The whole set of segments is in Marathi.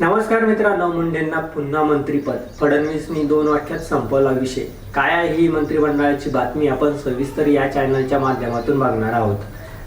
नमस्कार मित्रांनो मुंडेंना पुन्हा मंत्रीपद. फडणवीसनी दोन वाक्यात संपवला विषय. काय आहे ही मंत्रिमंडळाची बातमी आपण सविस्तर या चॅनलच्या माध्यमातून बघणार आहोत.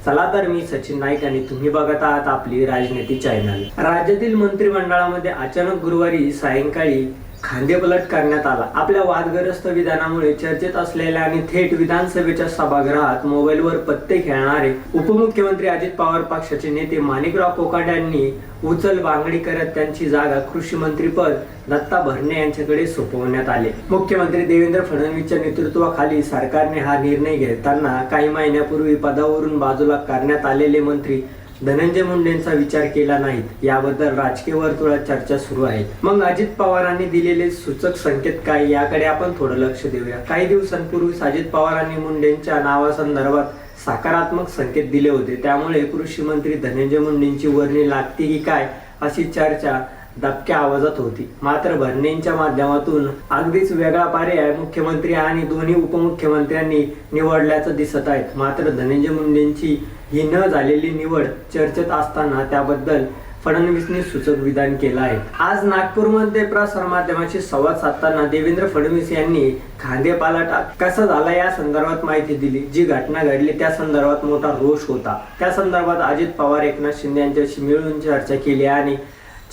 चला तर मी सचिन नाईक आणि तुम्ही बघत आहात आपली राजनीती चॅनल. राज्यातील मंत्रिमंडळामध्ये अचानक गुरुवारी सायंकाळी खांदेपलट करण्यात आला. आपल्या वादग्रस्त विधानामुळे चर्चेत असलेल्या आणि थेट विधानसभेच्या सभागृहात मोबाईलवर पत्ते खेळणारे उपमुख्यमंत्री अजित पवार पक्षाचे नेते माणिकराव कोकाड यांनी उचल बांगडी करत त्यांची जागा कृषी मंत्रीपद दत्ता भरणे यांच्याकडे सोपवण्यात आले. मुख्यमंत्री देवेंद्र फडणवीसच्या नेतृत्वाखाली सरकारने हा निर्णय घेताना काही महिन्यापूर्वी पदावरून बाजूला करण्यात आलेले मंत्री धनंजय मुंडेंचा विचार केला नाहीत याबद्दल राजकीय वर्तुळात चर्चा सुरू आहे मग अजित पवारांनी दिलेले सूचक संकेत काय याकडे आपण थोडं लक्ष देऊया. काही दिवसांपूर्वी अजित पवारांनी मुंडेंच्या नावासंदर्भात सकारात्मक संकेत दिले होते. त्यामुळे कृषी मंत्री धनंजय मुंडेंची वर्णी लागते की काय अशी चर्चा दबक्या आवाजात होती. मात्र भरणेंच्या माध्यमातून अगदीच वेगळा पर्याय मुख्यमंत्री आणि दोन्ही उपमुख्यमंत्र्यांनी निवडल्याचं दिसत आहेत. मात्र धनंजय मुंडेंची ही न झालेली निवड चर्चेत असताना त्याबद्दल फडणवीसने सूचक विधान केलं आहे. आज नागपूरमध्ये प्रसार माध्यमाशी संवाद साधताना देवेंद्र फडणवीस यांनी खांदेपालाटा कसा झाला या संदर्भात माहिती दिली. जी घटना घडली त्या संदर्भात मोठा रोष होता. त्या संदर्भात अजित पवार एकनाथ शिंदे यांच्याशी मिळून चर्चा केली आणि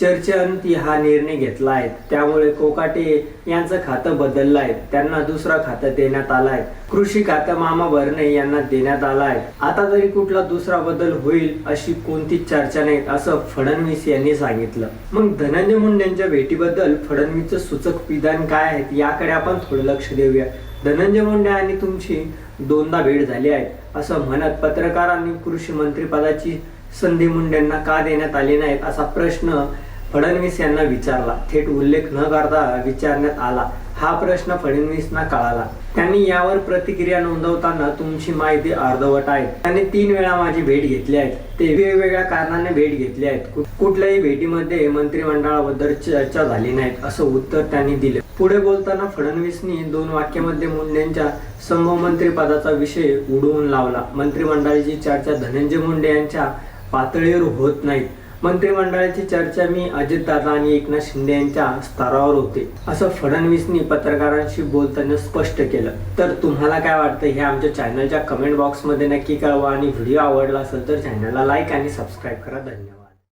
चर्चेअंती हा निर्णय घेतला आहे त्यामुळे कोकाटे यांचं खातं बदललं आहे त्यांना दुसरं खातं देण्यात आलं आहे कृषी खातं मामा भरणे यांना देण्यात आलं आहे आता जरी कुठला दुसरा बदल होईल अशी कोणतीच चर्चा नाही असं फडणवीस यांनी सांगितलं. मग धनंजय मुंडेंच्या भेटीबद्दल फडणवीसचं सूचक विधान काय आहे याकडे आपण थोडं लक्ष देऊया. धनंजय मुंडे आणि तुमची दोनदा भेट झाली आहे असं म्हणत पत्रकारांनी कृषी मंत्री पदाची संधी मुंडेंना का देण्यात आली नाहीत असा प्रश्न फडणवीस यांना विचारला. थेट उल्लेख न करता विचारण्यात आला. हा प्रश्न फडणवीसना कळाला. त्यांनी यावर प्रतिक्रिया नोंदवताना तुमची माहिती अर्धवट आहे. त्यांनी तीन वेळा माझी भेट घेतली आहे. ते वेगवेगळ्या कारणाने भेट घेतली आहेत. कुठल्याही भेटीमध्ये मंत्रिमंडळाबद्दल चर्चा झाली नाही असं उत्तर त्यांनी दिले. पुढे बोलताना फडणवीसनी दोन वाक्यामध्ये मुंडेंच्या समूहमंत्री पदाचा विषय उडवून लावला. मंत्रिमंडळाची चर्चा धनंजय मुंडे यांच्या पातळीवर होत नाहीत. मंत्रिमंडळाची चर्चा मी अजितदादा आणि एकनाथ शिंदे यांच्या स्तरावर होते. असं फडणवीसनी पत्रकारांशी बोलताना स्पष्ट केलं. तर तुम्हाला काय वाटतं? हे आमच्या चॅनलच्या कमेंट बॉक्समध्ये नक्की कळवा आणि व्हिडिओ आवडला असेल तर चॅनलला लाईक आणि सबस्क्राईब करा. धन्यवाद.